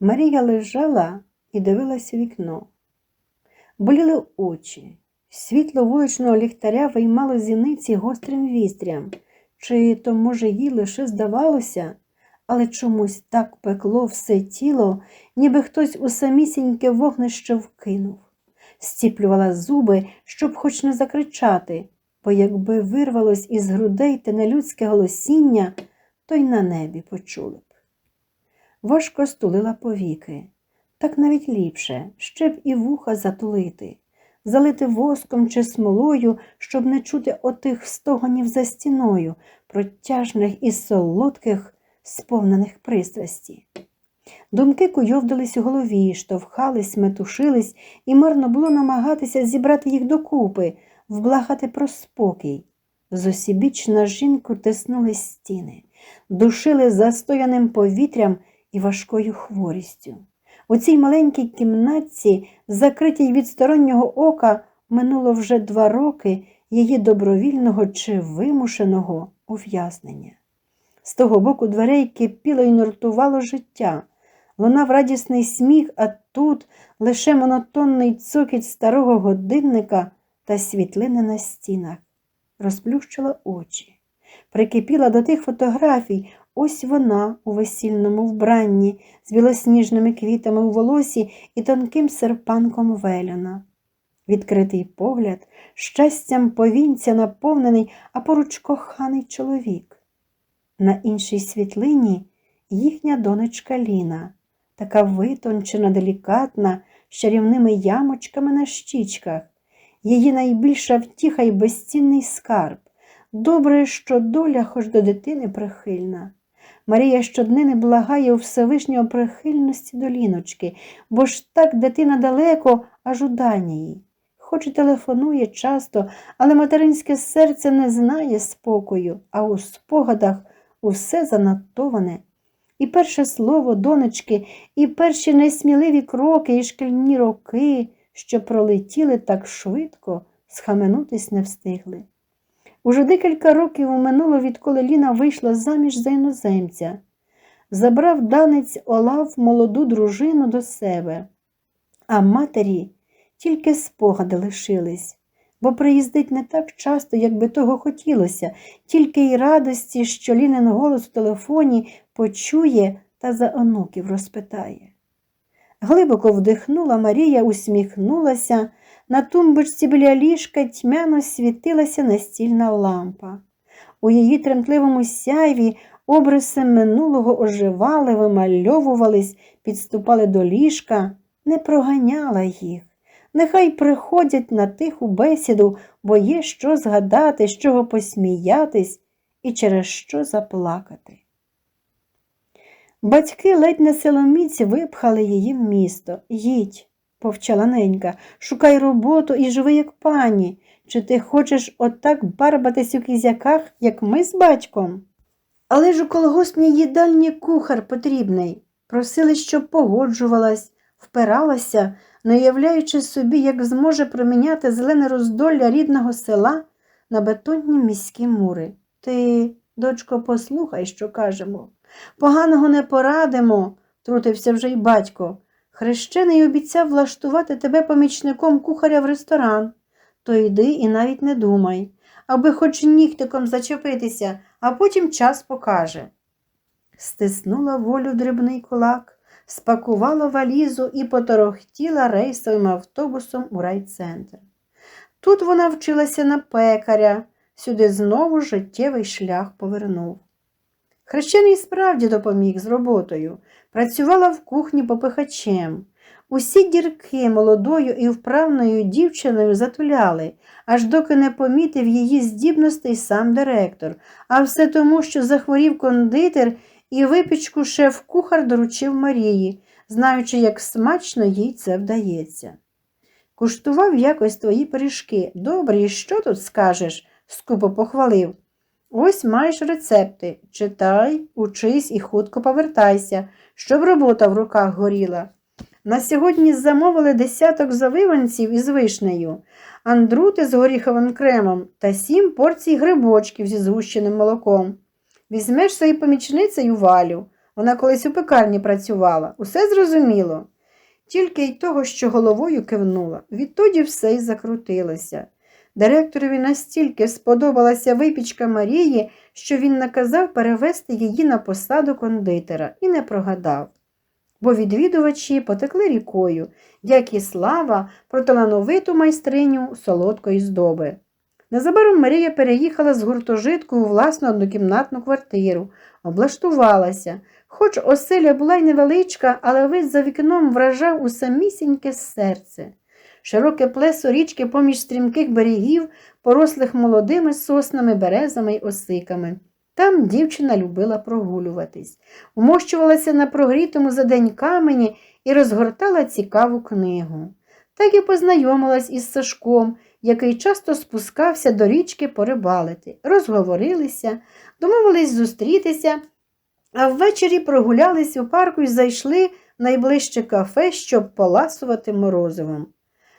Марія лежала і дивилась у вікно. Боліли очі. Світло вуличного ліхтаря виймало зіниці гострим вістрям, чи то, може, їй лише здавалося, але чомусь так пекло все тіло, ніби хтось у самісіньке вогнище вкинув. Стіплювала зуби, щоб хоч не закричати, бо якби вирвалось із грудей те нелюдське голосіння, то й на небі почули. Важко стулила повіки, так навіть ліпше, ще б і вуха затулити, залити воском чи смолою, щоб не чути отих стогонів за стіною, протяжних і солодких, сповнених пристрасті. Думки куйовдились у голові, штовхались, метушились, і марно було намагатися зібрати їх докупи, вблагати про спокій. Зосібіч на жінку тиснули стіни, душили застояним повітрям і важкою хворістю. У цій маленькій кімнатці, закритій від стороннього ока, минуло вже два роки її добровільного чи вимушеного ув'язнення. З того боку дверей кипіло і нуртувало життя. Лунав радісний сміх, а тут лише монотонний цокіт старого годинника та світлини на стінах. Розплющила очі, прикипіла до тих фотографій. Ось вона у весільному вбранні з білосніжними квітами у волосі і тонким серпанком велюна. Відкритий погляд, щастям повінця наповнений, а поруч коханий чоловік. На іншій світлині їхня донечка Ліна, така витончена, делікатна, з чарівними ямочками на щічках, її найбільша втіха й безцінний скарб. Добре, що доля хоч до дитини прихильна. Марія щоднини благає у Всевишнього прихильності до ліночки, бо ж так дитина далеко, аж у Данії. Хоч і телефонує часто, але материнське серце не знає спокою, а у спогадах усе занотоване. І перше слово донечки, і перші несміливі кроки, і шкільні роки, що пролетіли так швидко, схаменутись не встигли. Уже декілька років минуло, відколи Ліна вийшла заміж за іноземця. Забрав данець Олав молоду дружину до себе, а матері тільки спогади лишились, бо приїздить не так часто, як би того хотілося, тільки й радості, що Лінин голос в телефоні почує та за онуків розпитає. Глибоко вдихнула Марія, усміхнулася. На тумбочці біля ліжка тьмяно світилася настільна лампа. У її тремтливому сяйві обриси минулого оживали, вимальовувались, підступали до ліжка, не проганяла їх. Нехай приходять на тиху бесіду, бо є що згадати, з чого посміятись і через що заплакати. Батьки ледь не силоміць випхали її в місто. Їдь повчала ненька, шукай роботу і живи, як пані. Чи ти хочеш отак барбатись у кізяках, як ми з батьком? Але ж у колгоспній їдальні кухар потрібний. Просили, щоб погоджувалась, впиралася, не уявляючи собі, як зможе проміняти зелене роздолля рідного села на бетонні міські мури. Ти, дочко, послухай, що кажемо. Поганого не порадимо, трутився вже й батько. Хрещений обіцяв влаштувати тебе помічником кухаря в ресторан. То йди і навіть не думай, аби хоч нігтиком зачепитися, а потім час покаже. Стиснула волю дрібний кулак, спакувала валізу і поторохтіла рейсовим автобусом у райцентр. Тут вона вчилася на пекаря, сюди знову життєвий шлях повернув. Хрещений справді допоміг з роботою, працювала в кухні попихачем. Усі дірки молодою і вправною дівчиною затуляли, аж доки не помітив її здібностей сам директор, а все тому, що захворів кондитер і випічку шеф-кухар доручив Марії, знаючи, як смачно їй це вдається. Куштував якось твої пиріжки. Добрі, що тут скажеш? скупо похвалив. Ось маєш рецепти. Читай, учись і хутко повертайся, щоб робота в руках горіла. На сьогодні замовили десяток завиванців із вишнею, андрути з горіховим кремом та сім порцій грибочків зі згущеним молоком. Візьмеш свою помічницею Валю. Вона колись у пекарні працювала. Усе зрозуміло. Тільки й того, що головою кивнула. Відтоді все й закрутилося. Директорові настільки сподобалася випічка Марії, що він наказав перевести її на посаду кондитера і не прогадав. Бо відвідувачі потекли рікою, як і слава про талановиту майстриню солодкої здоби. Незабаром Марія переїхала з гуртожитку у власну однокімнатну квартиру, облаштувалася. Хоч оселя була й невеличка, але вид за вікном вражав у самісіньке серце. Широке плесо річки поміж стрімких берегів, порослих молодими соснами, березами й осиками. Там дівчина любила прогулюватись, умощувалася на прогрітому за день камені і розгортала цікаву книгу. Так і познайомилась із Сашком, який часто спускався до річки порибалити. Розговорилися, домовились зустрітися, а ввечері прогулялись у парку і зайшли в найближче кафе, щоб поласувати морозивом.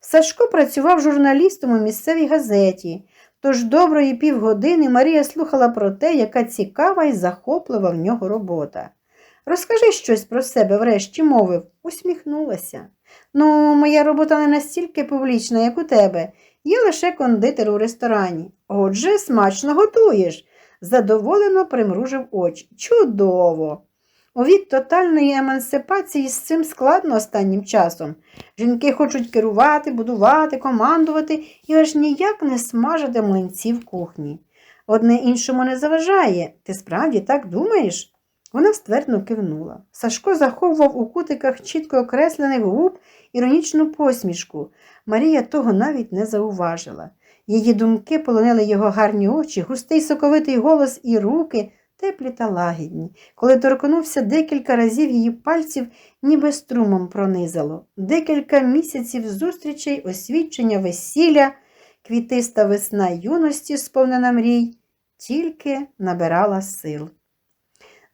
Сашко працював журналістом у місцевій газеті, тож доброї півгодини Марія слухала про те, яка цікава і захоплива в нього робота. Розкажи щось про себе, врешті мовив, усміхнулася. Ну, моя робота не настільки публічна, як у тебе. Є лише кондитер у ресторані. Отже, смачно готуєш. Задоволено примружив очі. Чудово! У вік тотальної емансипації з цим складно останнім часом. Жінки хочуть керувати, будувати, командувати і аж ніяк не смажити млинці в кухні. Одне іншому не заважає. Ти справді так думаєш? Вона ствердно кивнула. Сашко заховував у кутиках чітко окреслених губ іронічну посмішку. Марія того навіть не зауважила. Її думки полонили його гарні очі, густий соковитий голос і руки, теплі та лагідні. Коли торкнувся декілька разів її пальців, ніби струмом пронизало. Декілька місяців зустрічей, освідчення весілля, квітиста весна юності, сповнена мрій, тільки набирала сил.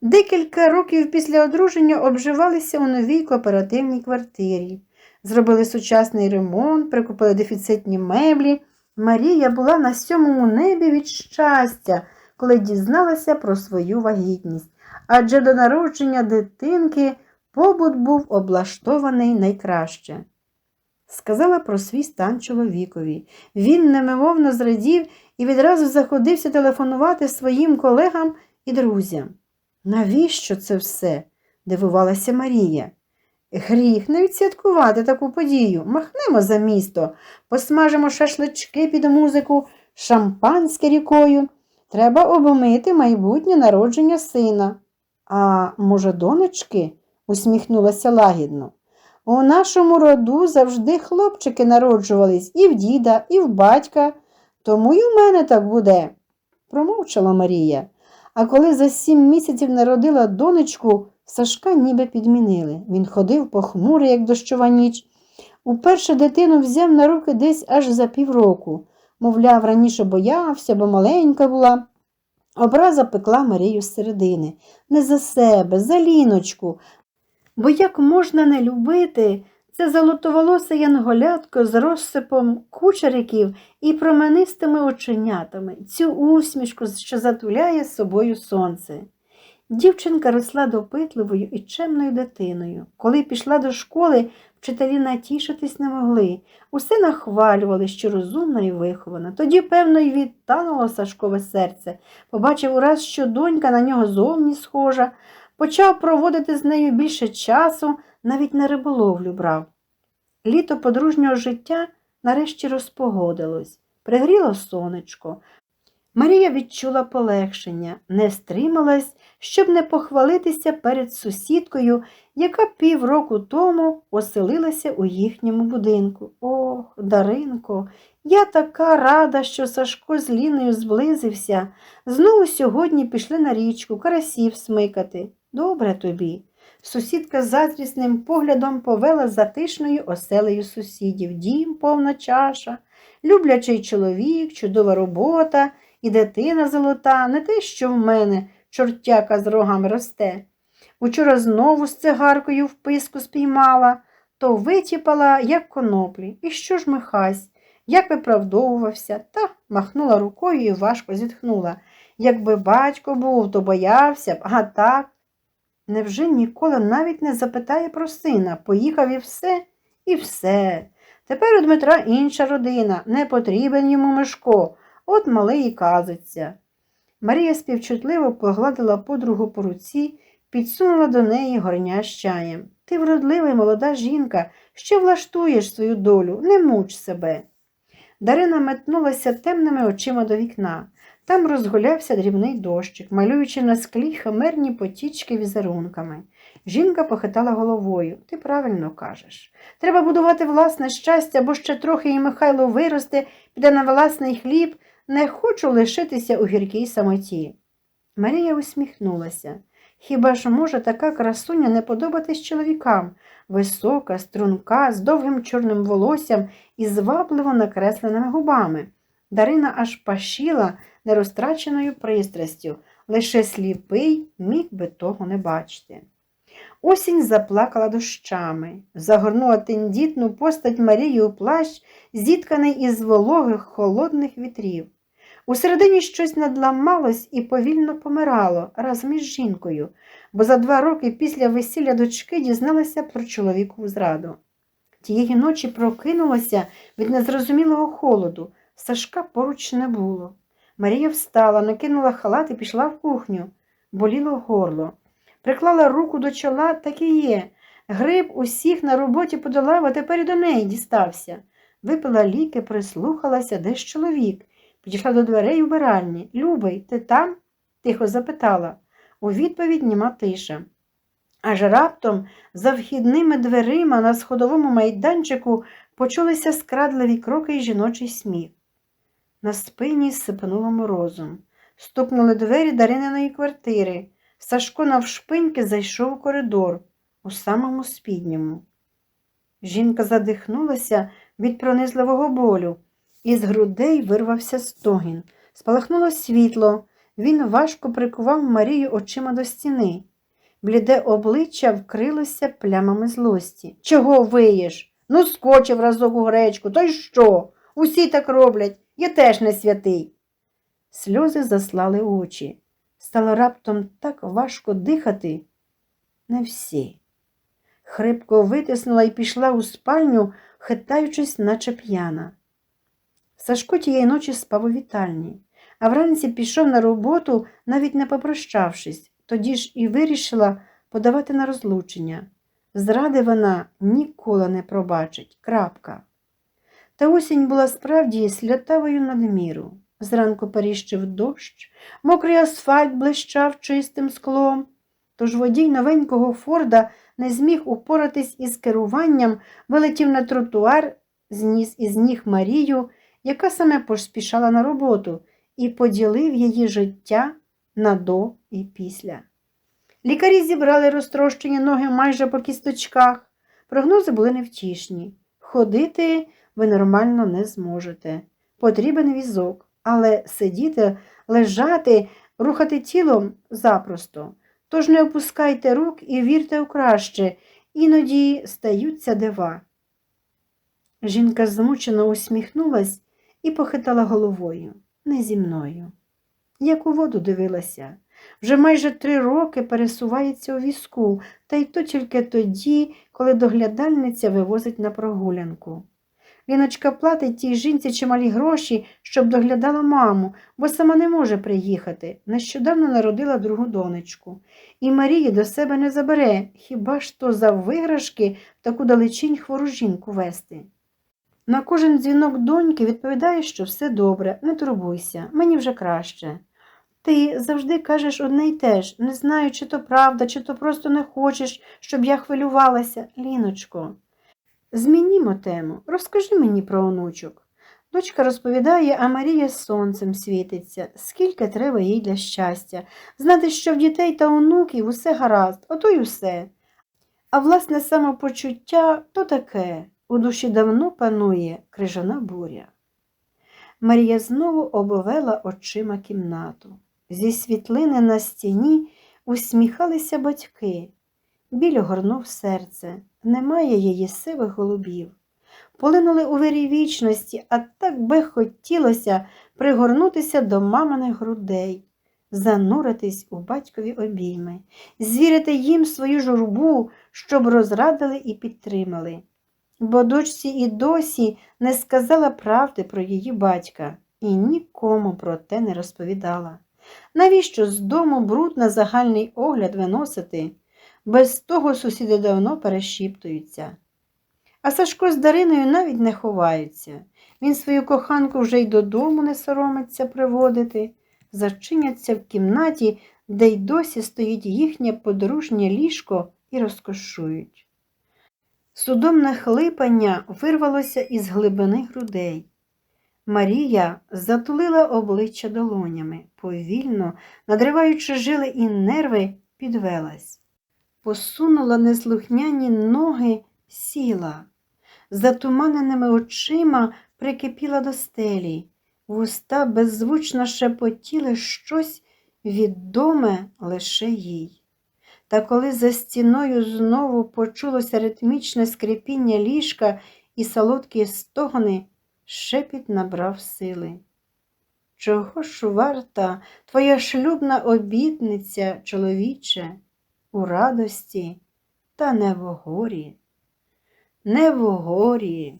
Декілька років після одруження обживалися у новій кооперативній квартирі. Зробили сучасний ремонт, прикупили дефіцитні меблі. Марія була на сьомому небі від щастя, коли дізналася про свою вагітність, адже до народження дитинки побут був облаштований найкраще. Сказала про свій стан чоловікові. Він немимовно зрадів і відразу заходився телефонувати своїм колегам і друзям. Навіщо це все? дивувалася Марія. Гріх не відсвяткувати таку подію. Махнемо за місто, посмажимо шашлички під музику, шампанське рікою. Треба обмити майбутнє народження сина. А може, донечки? усміхнулася лагідно. У нашому роду завжди хлопчики народжувались і в діда, і в батька, тому й у мене так буде, промовчала Марія. А коли за сім місяців народила донечку, Сашка ніби підмінили. Він ходив похмурий, як дощова ніч. Уперше дитину взяв на руки десь аж за півроку. Мовляв, раніше боявся, бо маленька була. Образа пекла Марію зсередини. Не за себе, за ліночку. Бо як можна не любити це золотоволосе янголятко з розсипом кучериків і променистими оченятами, цю усмішку, що затуляє собою сонце. Дівчинка росла допитливою і чемною дитиною. Коли пішла до школи, вчителі натішитись не могли. Усе нахвалювали, що розумна і вихована. Тоді, певно, й відтануло Сашкове серце. Побачив ураз, що донька на нього зовні схожа, почав проводити з нею більше часу, навіть на риболовлю брав. Літо подружнього життя нарешті розпогодилось, пригріло сонечко. Марія відчула полегшення, не стрималась, щоб не похвалитися перед сусідкою, яка півроку тому оселилася у їхньому будинку. Ох, Даринко, я така рада, що Сашко з Ліною зблизився. Знову сьогодні пішли на річку карасів смикати. Добре тобі. Сусідка з заздрісним поглядом повела затишною оселею сусідів. Дім, повна чаша, люблячий чоловік, чудова робота і дитина золота, не те, що в мене, чортяка з рогами росте. Учора знову з цигаркою в писку спіймала, то витіпала, як коноплі. І що ж Михась? Як виправдовувався, та махнула рукою і важко зітхнула. Якби батько був, то боявся б, а так. Невже ніколи навіть не запитає про сина, поїхав і все, і все. Тепер у Дмитра інша родина, не потрібен йому Мишко, от малий і казиться. Марія співчутливо погладила подругу по руці, підсунула до неї горня з чаєм. Ти вродлива молода жінка, що влаштуєш свою долю, не муч себе. Дарина метнулася темними очима до вікна. Там розгулявся дрібний дощик, малюючи на склі химерні потічки візерунками. Жінка похитала головою. Ти правильно кажеш. Треба будувати власне щастя, бо ще трохи і Михайло виросте, піде на власний хліб. Не хочу лишитися у гіркій самоті. Марія усміхнулася. Хіба ж може така красуня не подобатись чоловікам? Висока, струнка, з довгим чорним волоссям і звабливо накресленими губами. Дарина аж пашіла нерозтраченою пристрастю, лише сліпий міг би того не бачити. Осінь заплакала дощами, загорнула тендітну постать Марії у плащ, зітканий із вологих холодних вітрів. Усередині щось надламалось і повільно помирало разом із жінкою, бо за два роки після весілля дочки дізналася про чоловікову зраду. Тієї ночі прокинулася від незрозумілого холоду, Сашка поруч не було. Марія встала, накинула халат і пішла в кухню. Боліло горло. Приклала руку до чола, так і є. Гриб усіх на роботі подолав, а тепер і до неї дістався. Випила ліки, прислухалася, де ж чоловік. Підійшла до дверей убиральні. Любий, ти там? тихо запитала. У відповідь німа тиша. Аж раптом за вхідними дверима на сходовому майданчику почулися скрадливі кроки і жіночий сміх. На спині сипнуло морозом. Стукнули двері Дарининої квартири. Сашко навшпиньки зайшов у коридор, у самому спідньому. Жінка задихнулася від пронизливого болю. Із грудей вирвався стогін. Спалахнуло світло. Він важко прикував Марію очима до стіни. Бліде обличчя вкрилося плямами злості. Чого виєш? Ну, скочив разок у гречку, то й що? Усі так роблять, я теж не святий. Сльози заслали очі. Стало раптом так важко дихати. Не всі. Хрипко витиснула і пішла у спальню, хитаючись, наче п'яна. Сашко тієї ночі спав у вітальні, а вранці пішов на роботу, навіть не попрощавшись, тоді ж і вирішила подавати на розлучення. Зради вона ніколи не пробачить. Крапка. Та осінь була справді сльотавою надміру. Зранку періщив дощ, мокрий асфальт блищав чистим склом. Тож водій новенького Форда не зміг упоратись із керуванням, вилетів на тротуар, зніс із ніг Марію, яка саме поспішала на роботу, і поділив її життя на до і після. Лікарі зібрали розтрощені ноги майже по кісточках. Прогнози були невтішні. Ходити ви нормально не зможете. Потрібен візок, але сидіти, лежати, рухати тілом запросто. Тож не опускайте рук і вірте у краще, іноді стаються дива. Жінка змучено усміхнулась і похитала головою. Не зі мною. Як у воду дивилася. Вже майже три роки пересувається у візку, та й то тільки тоді, коли доглядальниця вивозить на прогулянку. Ліночка платить тій жінці чималі гроші, щоб доглядала маму, бо сама не може приїхати. Нещодавно народила другу донечку. І Марії до себе не забере, хіба ж то за виграшки таку далечінь хвору жінку вести. На кожен дзвінок доньки відповідає, що все добре, не турбуйся, мені вже краще. Ти завжди кажеш одне й те ж, не знаю, чи то правда, чи то просто не хочеш, щоб я хвилювалася. Ліночко, змінімо тему, розкажи мені про онучок. Дочка розповідає, а Марія сонцем світиться, скільки треба їй для щастя. Знати, що в дітей та онуків усе гаразд, ото й усе. А власне самопочуття то таке, у душі давно панує крижана буря. Марія знову обвела очима кімнату. Зі світлини на стіні усміхалися батьки. Біль огорнув серце, немає її сивих голубів. Полинули у вирій вічності, а так би хотілося пригорнутися до маминих грудей, зануритись у батькові обійми, звірити їм свою журбу, щоб розрадили і підтримали. Бо дочці і досі не сказала правди про її батька і нікому про те не розповідала. Навіщо з дому бруд на загальний огляд виносити? Без того сусіди давно перешіптуються. А Сашко з Дариною навіть не ховаються. Він свою коханку вже й додому не соромиться приводити, зачиняться в кімнаті, де й досі стоїть їхнє подружнє ліжко і розкошують. Судомне хлипання вирвалося із глибини грудей. Марія затулила обличчя долонями, повільно, надриваючи жили і нерви, підвелась. Посунула неслухняні ноги, сіла. Затуманеними очима прикипіла до стелі. Вуста беззвучно шепотіли щось відоме лише їй. Та коли за стіною знову почулося ритмічне скрипіння ліжка і солодкі стогони, шепіт набрав сили. Чого ж варта твоя шлюбна обітниця, чоловіче, у радості та не в горі, не в горі.